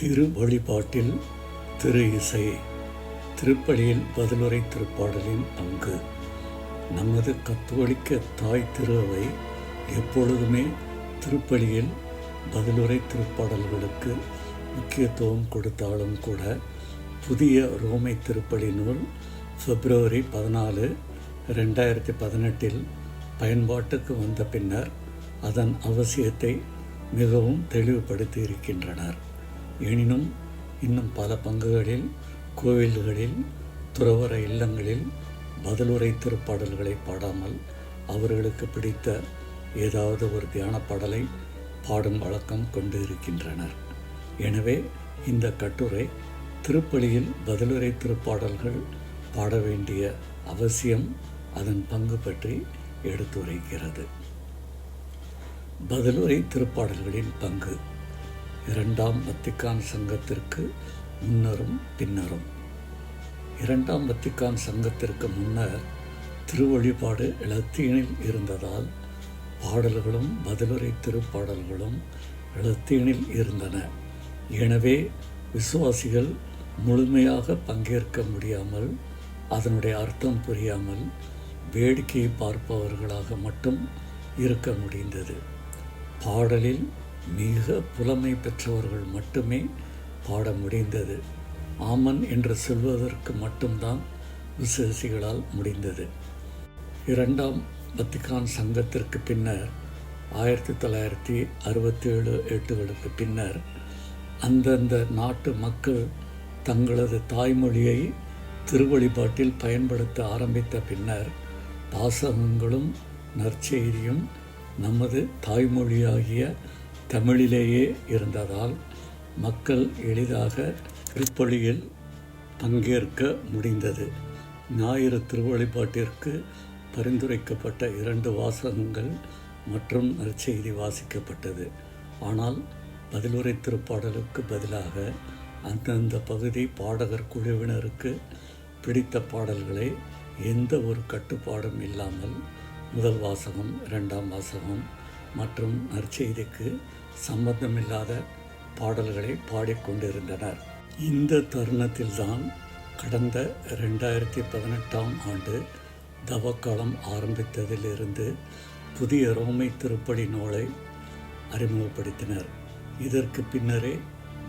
திரு வழிபாட்டில் திரு இசை திருப்பலியில் பதிலுரை திருப்பாடலின் பங்கு. நமது கத்தோலிக்க தாய் திருவை எப்பொழுதுமே திருப்பலியில் பதிலுரை திருப்பாடல்களுக்கு முக்கியத்துவம் கொடுத்தாலும் கூட புதிய ரோமை திருப்பலி நூல் பிப்ரவரி பதினாலு ரெண்டாயிரத்தி பதினெட்டில் பயன்பாட்டுக்கு வந்த பின்னர் அதன் அவசியத்தை மிகவும் தெளிவுபடுத்தி இருக்கின்றனர். எனினும் இன்னும் பல பங்குகளில் கோவில்களில் துறவர இல்லங்களில் பதிலுரை திருப்பாடல்களை பாடாமல் அவர்களுக்கு பிடித்த ஏதாவது ஒரு தியான பாடலை பாடும் வழக்கம் கொண்டு இருக்கின்றனர். எனவே இந்த கட்டுரை திருப்பலியில் பதிலுரை திருப்பாடல்கள் பாட வேண்டிய அவசியம் அதன் பங்கு பற்றி எடுத்துரைக்கிறது. பதிலுரை திருப்பாடல்களின் பங்கு. இரண்டாம் வத்திக்கான் சங்கத்திற்கு முன்னரும் பின்னரும். இரண்டாம் வத்திக்கான் சங்கத்திற்கு முன்னர் திருவழிபாடு இலத்தீனில் இருந்ததால் பாடல்களும் பதிலுரை திருப்பாடல்களும் இலத்தீனில் இருந்தன. எனவே விசுவாசிகள் முழுமையாக பங்கேற்க முடியாமல் அதனுடைய அர்த்தம் புரியாமல் வேடிக்கையை பார்ப்பவர்களாக மட்டும் இருக்க முடிந்தது. பாடலில் மிக புலமை பெற்றவர்கள் மட்டுமே பாட முடிந்தது. ஆமன் என்று சொல்வதற்கு மட்டும்தான் விசேஷிகளால் முடிந்தது. இரண்டாம் வத்திகான் சங்கத்திற்கு பின்னர் ஆயிரத்தி தொள்ளாயிரத்தி அறுபத்தி ஏழு எட்டுகளுக்கு பின்னர் அந்தந்த நாட்டு மக்கள் தங்களது தாய்மொழியை திருவழிபாட்டில் பயன்படுத்த ஆரம்பித்த பின்னர் பாசகங்களும் நற்செய்தியும் நமது தாய்மொழியாகிய தமிழிலேயே இருந்ததால் மக்கள் எளிதாக திருப்பலியில் பங்கேற்க முடிந்தது. ஞாயிறு திருவழிபாட்டிற்கு பரிந்துரைக்கப்பட்ட இரண்டு வாசகங்கள் மற்றும் நற்செய்தி வாசிக்கப்பட்டது. ஆனால் பதிலுரை திருப்பாடலுக்கு பதிலாக அந்தந்த பகுதி பாடகர் குழுவினருக்கு பிடித்த பாடல்களை எந்த ஒரு கட்டுப்பாடும் இல்லாமல் முதல் வாசகம் இரண்டாம் வாசகம் மற்றும் நற்செய்திக்கு சம்பந்தமில்லாத பாடல்களை பாடிக்கொண்டிருந்தனர். இந்த தருணத்தில்தான் கடந்த ரெண்டாயிரத்தி பதினெட்டாம் ஆண்டு தவக்காலம் ஆரம்பித்ததிலிருந்து புதிய ரோமை திருப்படி நூலை அறிமுகப்படுத்தினர். இதற்கு பின்னரே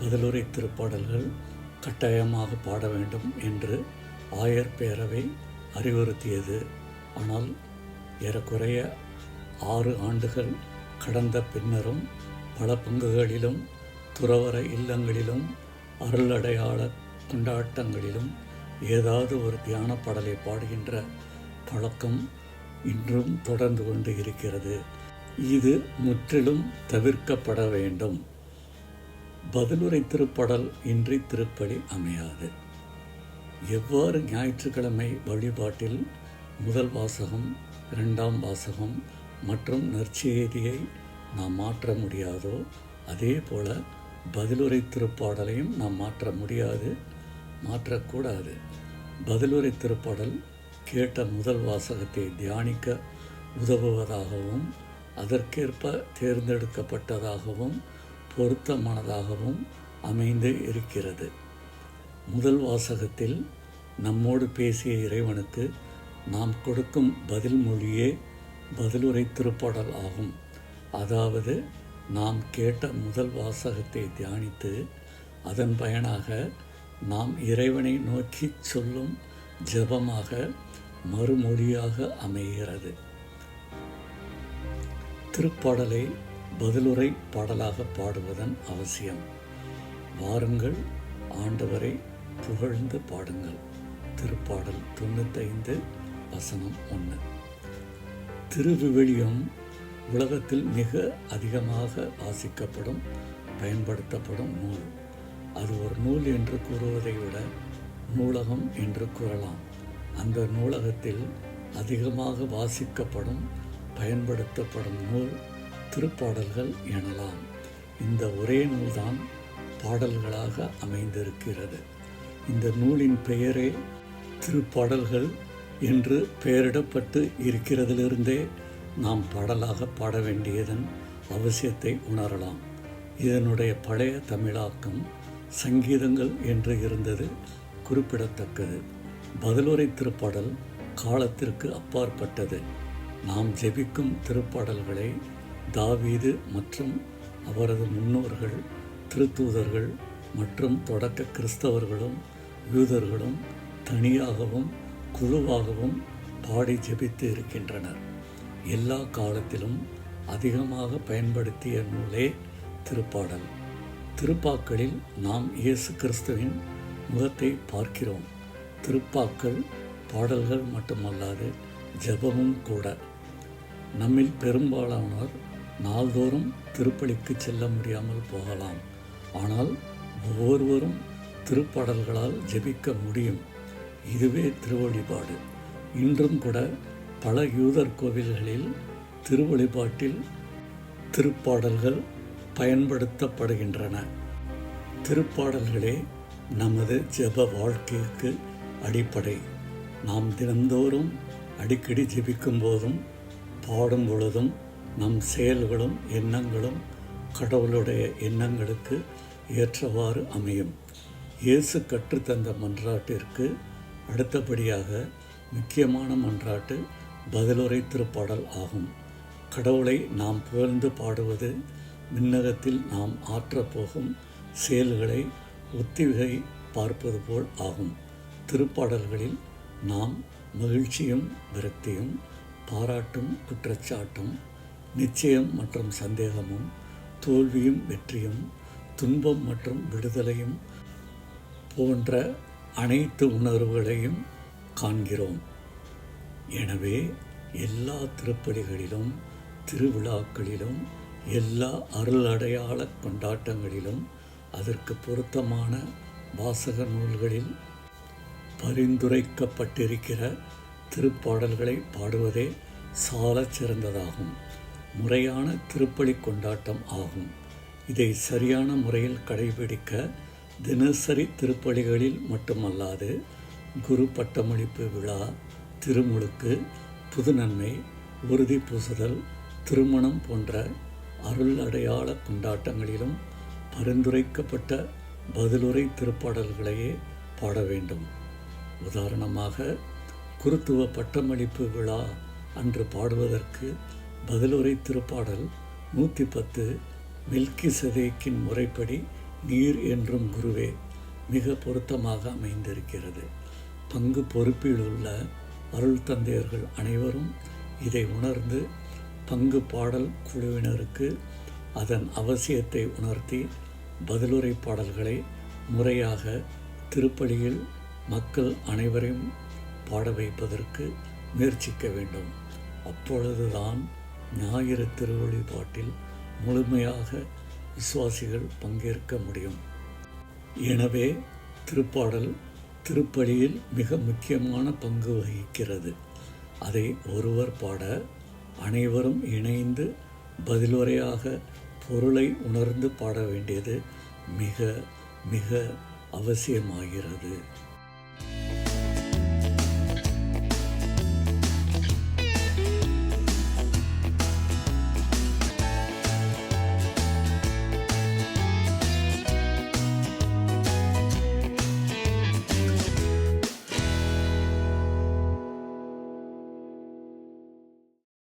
பதிலுரை திருப்பாடல்கள் கட்டாயமாக பாட வேண்டும் என்று ஆயர் பேரவை அறிவுறுத்தியது. ஆனால் ஏறக்குறைய ஆறு ஆண்டுகள் கடந்த பின்னரும் பல பங்குகளிலும் துறவர இல்லங்களிலும் அருளடையாள கொண்டாட்டங்களிலும் ஏதாவது ஒரு தியான பாடலை பாடுகின்ற பழக்கம் இன்றும் தொடர்ந்து கொண்டு இருக்கிறது. இது முற்றிலும் தவிர்க்கப்பட வேண்டும். பதிலுரை திருப்படல் இன்றி திருப்பலி அமையாது. எவ்வாறு ஞாயிற்றுக்கிழமை வழிபாட்டில் முதல் வாசகம் இரண்டாம் வாசகம் மற்றும் நற்செய்தியை நாம் மாற்ற முடியாதோ அதே போல் பதிலுரை திருப்பாடலையும் நாம் மாற்ற முடியாது மாற்றக்கூடாது. பதிலுரை திருப்பாடல் கேட்ட முதல் வாசகத்தை தியானிக்க உதவுவதாகவும் அதற்கேற்ப தேர்ந்தெடுக்கப்பட்டதாகவும் பொருத்தமானதாகவும் அமைந்து இருக்கிறது. முதல் வாசகத்தில் நம்மோடு பேசிய இறைவனுக்கு நாம் கொடுக்கும் பதில் மொழியே பதிலுரை திருப்பாடல் ஆகும். அதாவது நாம் கேட்ட முதல் வாசகத்தை தியானித்து அதன் பயனாக நாம் இறைவனை நோக்கி சொல்லும் ஜெபமாக மறுமொழியாக அமைகிறது. திருப்பாடலை பதிலுரை பாடலாக பாடுவதன் அவசியம். வாருங்கள் ஆண்டவரை புகழ்ந்து பாடுங்கள். திருப்பாடல் தொண்ணூத்தைந்து வசனம் ஒன்று. திருவிவிலியம் உலகத்தில் மிக அதிகமாக வாசிக்கப்படும் பயன்படுத்தப்படும் நூல். அது ஒரு நூல் என்று கூறுவதை விட நூலகம் என்று கூறலாம். அந்த நூலகத்தில் அதிகமாக வாசிக்கப்படும் பயன்படுத்தப்படும் நூல் திருப்பாடல்கள் எனலாம். இந்த ஒரே நூல்தான் பாடல்களாக அமைந்திருக்கிறது. இந்த நூலின் பெயரே திருப்பாடல்கள் என்று பெயரிடப்பட்டு இருக்கிறதிலிருந்தே நாம் பாடலாக பாட வேண்டியதன் அவசியத்தை உணரலாம். இதனுடைய பழைய தமிழாக்கம் சங்கீதங்கள் என்று இருந்தது குறிப்பிடத்தக்கது. பதிலுரை திருப்பாடல் காலத்திற்கு அப்பாற்பட்டது. நாம் ஜெபிக்கும் திருப்பாடல்களை தாவீது மற்றும் அவரது முன்னோர்கள் திருத்தூதர்கள் மற்றும் தொடக்க கிறிஸ்தவர்களும் யூதர்களும் தனியாகவும் குழுவாகவும் பாடி ஜெபித்து இருக்கின்றனர். எல்லா காலத்திலும் அதிகமாக பயன்படுத்திய நூலே திருப்பாடல். திருப்பாக்களில் நாம் இயேசு கிறிஸ்துவின் முகத்தை பார்க்கிறோம். திருப்பாக்கள் பாடல்கள் மட்டுமல்லாது ஜபமும் கூட. நம்மில் பெரும்பாலானோர் நாள்தோறும் திருப்பலிக்கு செல்ல முடியாமல் போகலாம். ஆனால் ஒவ்வொருவரும் திருப்பாடல்களால் ஜெபிக்க முடியும். இதுவே திருவழிபாடு. இன்றும் கூட பல யூதர் கோவில்களில் திருவழிபாட்டில் திருப்பாடல்கள் பயன்படுத்தப்படுகின்றன. திருப்பாடல்களே நமது ஜெப வாழ்க்கைக்கு அடிப்படை. நாம் தினந்தோறும் அடிக்கடி ஜெபிக்கும் போதும் பாடும் பொழுதும் நம் செயல்களும் எண்ணங்களும் கடவுளுடைய எண்ணங்களுக்கு ஏற்றவாறு அமையும். இயேசு கற்றுத்தந்த மன்றாட்டிற்கு அடுத்தபடியாக முக்கியமான மன்றாட்டு பதிலுரை திருப்பாடல் ஆகும். கடவுளை நாம் புகழ்ந்து பாடுவது விண்ணகத்தில் நாம் ஆற்றப்போகும் செயல்களை ஒத்திகை பார்ப்பது போல் ஆகும். திருப்பாடல்களில் நாம் மகிழ்ச்சியும் விரக்தியும் பாராட்டும் குற்றச்சாட்டும் நிச்சயம் மற்றும் சந்தேகமும் தோல்வியும் வெற்றியும் துன்பம் மற்றும் விடுதலையும் போன்ற அனைத்து உணர்வுகளையும் காண்கிறோம். எனவே எல்லா திருப்பலிகளிலும் திருவிழாக்களிலும் எல்லா அருள் அடையாள கொண்டாட்டங்களிலும் அதற்கு பொருத்தமான வாசக நூல்களில் பரிந்துரைக்கப்பட்டிருக்கிற திருப்பாடல்களை பாடுவதே சாலச் சிறந்ததாகும். முறையான திருப்பலி கொண்டாட்டம் ஆகும். இதை சரியான முறையில் கடைபிடிக்க தினசரி திருப்பலிகளில் மட்டுமல்லாது குரு பட்டமளிப்பு விழா திருமுழுக்கு புதுநன்மை உறுதி பூசுதல் திருமணம் போன்ற அருள் அடையாள கொண்டாட்டங்களிலும் பரிந்துரைக்கப்பட்ட பதிலுரை திருப்பாடல்களையே பாட வேண்டும். உதாரணமாக குருத்துவ பட்டமளிப்பு விழா அன்று பாடுவதற்கு பதிலுரை திருப்பாடல் நூற்றி பத்து மில்கி சதேக்கின் முறைப்படி நீர் என்றும் குருவே மிக பொருத்தமாக அமைந்திருக்கிறது. பங்கு பொறுப்பில் உள்ள அருள் தந்தையர்கள் அனைவரும் இதை உணர்ந்து பங்கு பாடல் குழுவினருக்கு அதன் அவசியத்தை உணர்த்தி பதிலுரை பாடல்களை முறையாக திருப்பலியில் மக்கள் அனைவரையும் பாட வைப்பதற்கு முயற்சிக்க வேண்டும். அப்பொழுதுதான் ஞாயிறு திருவழிபாட்டில் முழுமையாக விசுவாசிகள் பங்கேற்க முடியும். எனவே திருப்பாடல் திருப்பலியில் மிக முக்கியமான பங்கு வகிக்கிறது. அதை ஒருவர் பாட அனைவரும் இணைந்து பதிலுரையாக பொருளை உணர்ந்து பாட வேண்டியது மிக மிக அவசியமாகிறது.